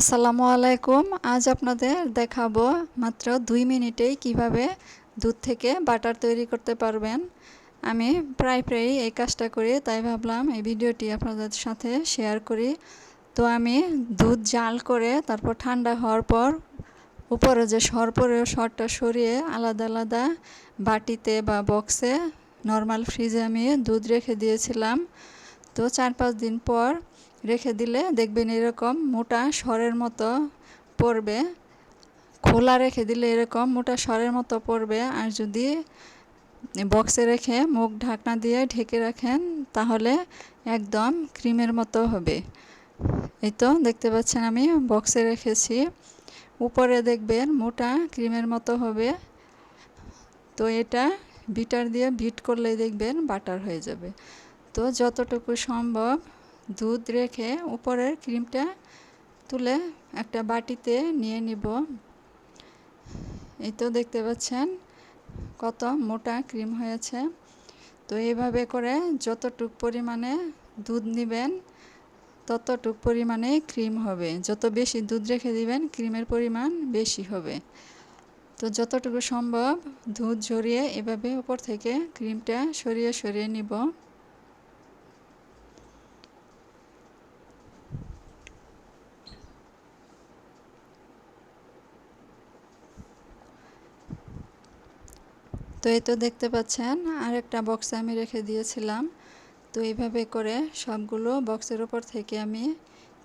আসসালামু আলাইকুম। আজ আপনাদের দেখাবো মাত্র দুই মিনিটেই কীভাবে দুধ থেকে বাটার তৈরি করতে পারবেন। আমি প্রায় প্রায়ই এই কাজটা করি, তাই ভাবলাম এই ভিডিওটি আপনাদের সাথে শেয়ার করি। তো আমি দুধ জাল করে তারপর ঠান্ডা হওয়ার পর উপরে যে সর পরে সরটা সরিয়ে আলাদা আলাদা বাটিতে বা বক্সে, নর্মাল ফ্রিজে আমি দুধ রেখে দিয়েছিলাম। তো চার পাঁচ দিন পর রেখে দিলে দেখবেন এরকম মোটা সরের মতো পড়বে। খোলা রেখে দিলে এরকম মোটা সরের মতো পড়বে। আর যদি বক্সে রেখে মুখ ঢাকনা দিয়ে ঢেকে রাখেন, তাহলে একদম ক্রিমের মতো হবে। এই তো দেখতে পাচ্ছেন আমি, বক্সে রেখেছি। উপরে দেখবেন মোটা ক্রিমের মতো হবে। তো এটা বিটার দিয়ে বিট করলেই দেখবেন বাটার হয়ে যাবে। তো যতটুকু সম্ভব দুধ রেখে উপরের ক্রিমটা তুলে একটা বাটিতে নিয়ে নিব। এই তো দেখতে পাচ্ছেন কত মোটা ক্রিম হয়েছে। তো এইভাবে করে যতটুক পরিমাণে দুধ নেবেন, ততটুক পরিমাণে ক্রিম হবে। যত বেশি দুধ রেখে দিবেন, ক্রিমের পরিমাণ বেশি হবে। তো যতটুকু সম্ভব দুধ ঝরিয়ে এভাবে উপর থেকে ক্রিমটা সরিয়ে সরিয়ে নিব। তো এই তো দেখতে পাচ্ছেন, আর একটা বক্সে আমি রেখে দিয়েছিলাম। তো এইভাবে করে সবগুলো বক্সের ওপর থেকে আমি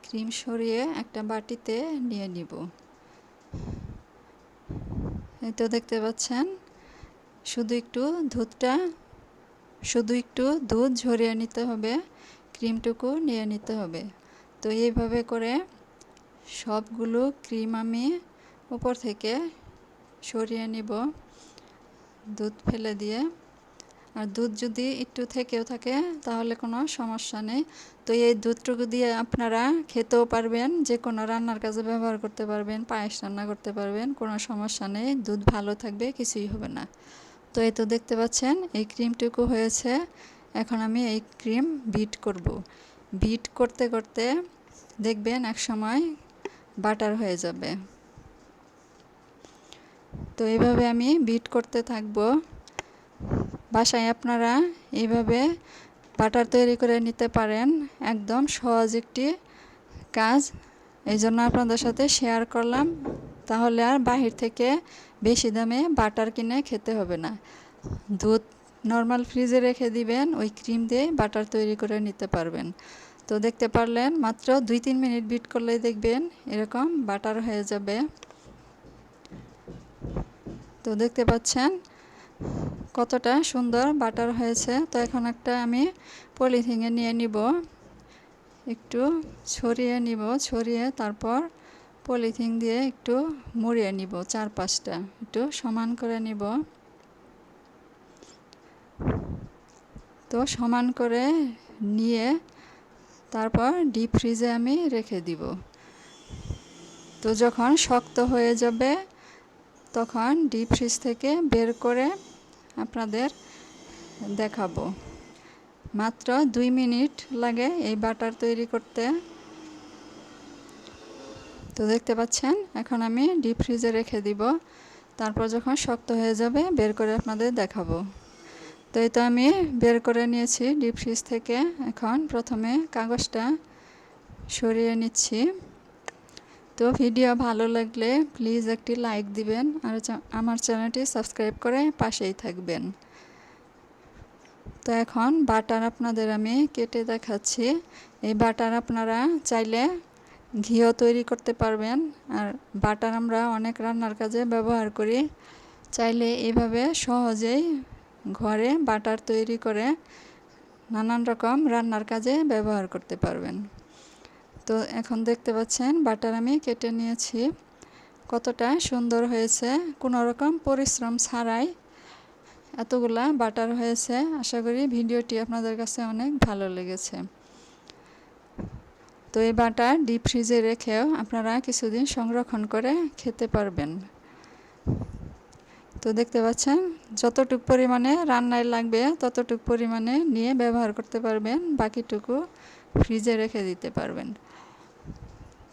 ক্রিম সরিয়ে একটা বাটিতে নিয়ে নিব। এই তো দেখতে পাচ্ছেন, শুধু একটু দুধটা, শুধু একটু দুধ ঝরিয়ে নিতে হবে ক্রিমটুকু নিয়ে নিতে হবে। তো এইভাবে করে সবগুলো ক্রিম আমি উপর থেকে সরিয়ে নিব। দুধ ফেলে দিয়ে। আর দুধ যদি একটু থেকেও থাকে, তাহলে কোনো সমস্যা নেই। তো এই দুধটুকু দিয়ে আপনারা খেতেও পারবেন যে কোনো রান্নার কাজে ব্যবহার করতে পারবেন, পায়েস রান্না করতে পারবেন, কোনো সমস্যা নেই, দুধ ভালো থাকবে, কিছুই হবে না। তো এই তো দেখতে পাচ্ছেন, এই ক্রিমটুকু হয়েছে। এখন আমি এই ক্রিম বিট করব। বিট করতে করতে দেখবেন এক সময় বাটার হয়ে যাবে। তো এইভাবে আমি বিট করতে থাকব। বাসায় আপনারা এইভাবে বাটার তৈরি করে নিতে পারেন। একদম সহজ একটি কাজ। এই জন্য আপনাদের সাথে শেয়ার করলাম। তাহলে আর বাহির থেকে বেশি দামে বাটার কিনে খেতে হবে না। দুধ নর্মাল ফ্রিজে রেখে দিবেন, ওই ক্রিম দিয়ে বাটার তৈরি করে নিতে পারবেন। তো দেখতে পারলেন, মাত্র দুই তিন মিনিট বিট করলেই দেখবেন এরকম বাটার হয়ে যাবে। তো দেখতে পাচ্ছেন কতটা সুন্দর বাটার হয়েছে। তো এখন একটা আমি পলিথিনে নিয়ে নিব, একটু ছড়িয়ে নিব, ছড়িয়ে তারপর পলিথিন দিয়ে একটু মুড়িয়ে নিব চার পাঁচটা একটু সমান করে নিব। তো সমান করে নিয়ে তারপর ডিপ ফ্রিজে আমি রেখে দিব। তো যখন শক্ত হয়ে যাবে তখন ডিপ ফ্রিজ থেকে বের করে আপনাদের দেখাবো। মাত্র দুই মিনিট লাগে এই বাটার তৈরি করতে। তো দেখতে পাচ্ছেন, এখন আমি ডিপ ফ্রিজে রেখে দিব। তারপর যখন শক্ত হয়ে যাবে, বের করে আপনাদের দেখাবো। তো এই তো আমি বের করে নিয়েছি ডিপ ফ্রিজ থেকে। এখন প্রথমে কাগজটা সরিয়ে নিচ্ছি। তো ভিডিও ভালো লাগলে প্লিজ একটি লাইক দিবেন আর আমার চ্যানেলটি সাবস্ক্রাইব করে পাশেই থাকবেন। তো এখন বাটার আপনাদের আমি কেটে দেখাচ্ছি। এই বাটার আপনারা চাইলে ঘিও তৈরি করতে পারবেন। আর বাটার আমরা অনেক রান্নার কাজে ব্যবহার করি। চাইলে এইভাবে সহজেই ঘরে বাটার তৈরি করে নানান রকম রান্নার কাজে ব্যবহার করতে পারবেন। তো এখন দেখতে পাচ্ছেন, বাটার আমি কেটে নিয়েছি। কতটা সুন্দর হয়েছে, কোনো রকম পরিশ্রম ছাড়াই এতগুলা বাটার হয়েছে। আশা করি ভিডিওটি আপনাদের কাছে অনেক ভালো লেগেছে। তো এই বাটার ডিপ ফ্রিজে রেখেও আপনারা কিছুদিন সংরক্ষণ করে খেতে পারবেন। তো দেখতে পাচ্ছেন, যতটুক পরিমাণে রান্নায় লাগবে ততটুক পরিমাণে নিয়ে ব্যবহার করতে পারবেন, বাকিটুকু ফ্রিজে রেখে দিতে পারবেন।